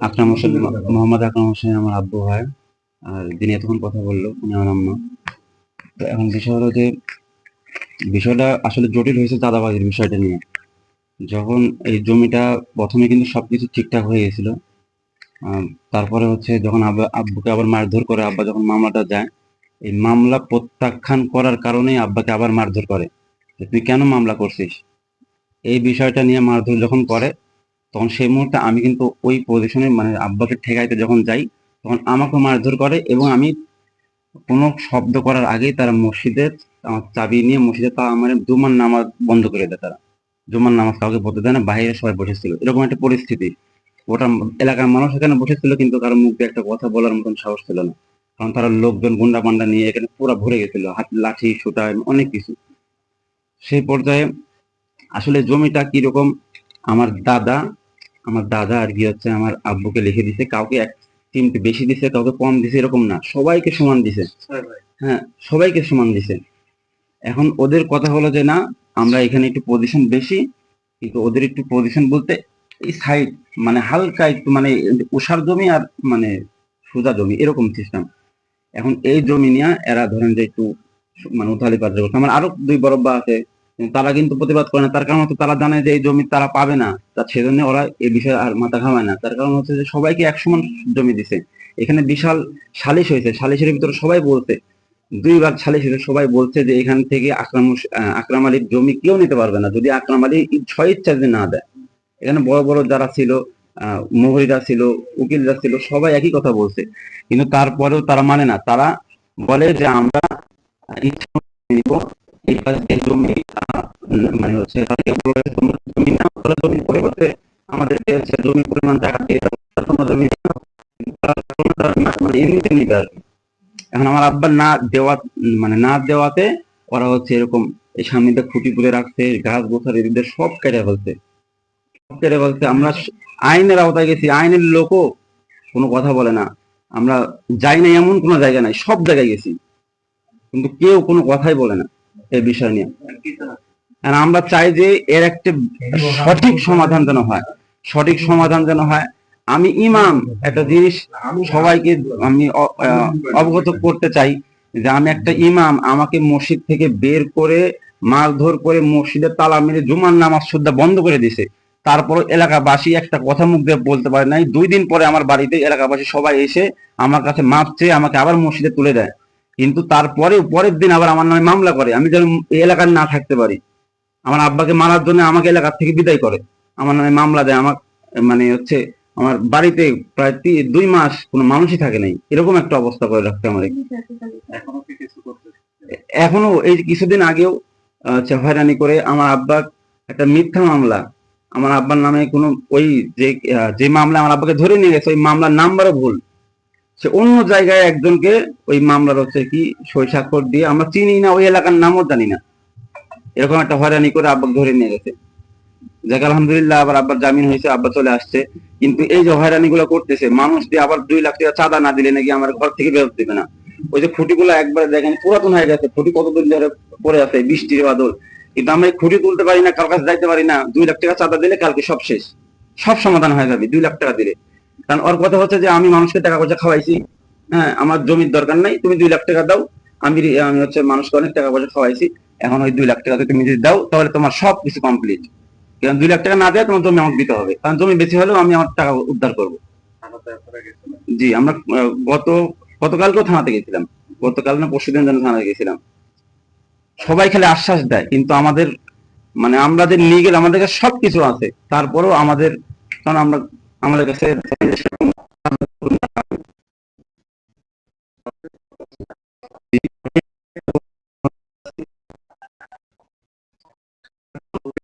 আকরাম হোসেন মোহাম্মদ আকরাম হোসেন আমার আব্বু হয় আর যিনি এতক্ষণ কথা বলল, উনি আমার আম্মা। তো এখন বিষয় হলো যে, বিষয়টা আসলে জটিল হয়েছে চাঁদাবাজির বিষয়টা নিয়ে। যখন এই জমিটা প্রথমে কিন্তু সবকিছু ঠিকঠাক হয়ে গেছিল তারপরে হচ্ছে যখন আব্বা আব্বুকে আবার মারধর করে, আব্বা যখন মামলাটা যায়, এই মামলা প্রত্যাখ্যান করার কারণেই আব্বাকে আবার মারধর করে। তুই কেন মামলা করছিস? এই বিষয়টা নিয়ে মারধর যখন করে তখন সেই মুহূর্তে আমি কিন্তু ওই পজিশনে মানে আব্বাকে ঠেকাইতে যখন যাই, তখন আমাকে মারধর করে এবং আমি কোনো শব্দ করার আগেই তারা মসজিদে আমার চাবি নিয়ে মসজিদে তা আমার জুমার নামাজ বন্ধ করে দেয় তারা। জুমার নামাজ কাউকে পড়তে দেয় না, বাইরে সবাই বসেছিল। এরকম একটা পরিস্থিতি। ওটা এলাকার মানুষ এখানে বসেছিল কিন্তু কারও মুখ দিয়ে একটা কথা বলার মতন সাহস ছিল না। কারণ তারা লোকজন গুন্ডা পান্ডা নিয়ে এখানে পুরো ভরে গেছিল, হাত, লাঠি, সুতা, অনেক কিছু। সেই পর্যায়ে আসলে জমিটা কীরকম, আমার দাদা আমার দাদা আর কি হচ্ছে আমার আব্বুকে লিখে দিছে কাউকে এক চিমটি বেশি দিছে কাউকে কম দিছে এরকম না। সবাইকে সমান দিছে। হ্যাঁ সবাইকে সমান দিছে। এখন ওদের কথা হলো যে না আমরা এখানে একটু পজিশন বেশি কিন্তু ওদের একটু পজিশন বলতে এই সাইড মানে হালকা একটু মানে উষার জমি আর মানে সুজা জমি এরকম সিস্টেম এখন এই জমি নিয়ে এরা ধরেন যে একটু মানে উথালি পাত্র করছে। আমার আরও দুই বরব্বা আছে তারা কিন্তু প্রতিবাদ করে না। তার কারণ হচ্ছে তারা জানে যে এই জমি তারা পাবে না। তা সেজন্য ওরা এই বিষয়ে আর মাথা ঘামায় না। তার কারণ হচ্ছে যে সবাইকে এক সমান জমি দিছে। এখানে বিশাল সালিশ হয়েছে। সালিশের ভিতরে সবাই বলছে দুই ভাগ সালিশ হয়েছে, সবাই বলছে যে এখান থেকে আকরাম আকরাম আলীর জমি কেউ নিতে পারবে না। যদি আকরাম আলী ছয় ইচ্ছা যদি না দেয়। এখানে বড় বড় যারা ছিল মোহরিরা ছিল, উকিলরা ছিল, সবাই একই কথা বলছে। কিন্তু তারপরেও তারা মানে না। তারা বলে যে আমরা এই জমি মানে হচ্ছে জমি তোমরা জমির পরিবর্তে হচ্ছে জমির পরিমাণ জমি মানে এমনিতে আর কি। এখন আমার আব্বার না দেওয়া মানে না দেওয়াতে ওরা হচ্ছে এরকম এই সামনে দিয়ে খুঁটি পুড়ে রাখছে, গাছ গোছার এদিকে সব কেটে ফেলছে। সব কেটে ফেলছে। আমরা আইনের আওতায় গেছি, আইনের লোকও কোনো কথা বলে না। আমরা যাই না এমন কোনো জায়গা নাই, সব জায়গায় গেছি। কিন্তু কেউ কোনো কথাই বলে না। এই বিষয় নিয়ে। আমরা চাই যে এর একটা সঠিক সমাধান যেন হয়। সঠিক সমাধান যেন হয়। আমি ইমাম একটা জিনিস সবাইকে আমি অবগত করতে চাই যে আমি একটা ইমাম, আমাকে মসজিদ থেকে বের করে মারধর করে মসজিদের তালা মেরে জুমার নামাজ সুদ্ধা বন্ধ করে দিছে। তারপর এলাকাবাসী একটা কথা মুখ দিয়ে বলতে পারে নাই। দুই দিন পরে আমার বাড়িতে এলাকাবাসী সবাই এসে আমার কাছে মাপ চেয়ে আমাকে আবার মসজিদে তুলে দেয়। কিন্তু তারপরে পরের দিন আবার আমার নামে মামলা করে। আমি যেন এই এলাকায় না থাকতে পারি। আমার আব্বাকে মারার জন্য আমাকে এলাকা থেকে বিদায় করে। আমার নামে মামলা দেয়। আমার মানে হচ্ছে আমার বাড়িতে প্রায় দুই মাস কোনো মানুষই থাকে নাই। এরকম একটা অবস্থা করে রাখতে আমার। এখনও এই কিছুদিন আগেও হয়রানি করে আমার আব্বা একটা মিথ্যা মামলা। আমার আব্বার নামে কোনো ওই যে যে মামলা আমার আব্বাকে ধরে নিয়ে গেছে ওই মামলার নাম্বারও ভুল। সে অন্য জায়গায় একজনকে ওই মামলার হচ্ছে কি সই স্বাক্ষর দিয়ে, আমরা চিনি না, ওই এলাকার নামও জানি না। এরকম একটা হয়রানি করে আব্বাকে ধরে নিয়ে গেছে। যাক, আলহামদুলিল্লাহ, আবার আব্বার জামিন হয়েছে, আব্বা চলে আসছে। কিন্তু এই যে হয়রানি গুলো করতেছে, মানুষ দিয়ে আবার দুই লাখ টাকা চাঁদা না দিলে নাকি আমার ঘর থেকে বেরোতে দেবে না। ওই যে খুঁটিগুলো একবার দেখেন, পুরাতন হয়ে গেছে, খুঁটি কতদিন ধরে পড়ে আছে, বৃষ্টির বাদল। কিন্তু আমরা খুঁটি তুলতে পারি না, কার কাছে যাইতে পারি না, দুই লাখ টাকা চাঁদা দিলে কালকে সব শেষ। সব সমাধান হয়ে যাবে, দুই লাখ টাকা দিলে। কারণ ওর কথা হচ্ছে যে আমি মানুষকে টাকা পয়সা খাওয়াইছি হ্যাঁ আমার জমির দরকার নাই, তুমি দুই লাখ টাকা দাও, আমি আমি হচ্ছে মানুষকে অনেক টাকা পয়সা খাওয়াইছি, এখন ওই দুই লাখ টাকা তুমি যদি দাও, তাহলে তোমার সব কিছু কমপ্লিট কারণ দুই লাখ টাকা না দেয় তোমার জমি আমাকে দিতে হবে, কারণ জমি বেশি হলেও আমি আমার টাকা উদ্ধার করব। জি, আমরা গত, গতকালকেও থানাতে গেছিলাম, গতকাল না পরশু দিন যেন থানাতে গেছিলাম। সবাই খালি আশ্বাস দেয়, কিন্তু আমাদের মানে আমরা যে নিয়ে গেলে আমাদের কাছে সবকিছু আছে, তারপরেও আমাদের, কারণ আমরা আমাদের কাছে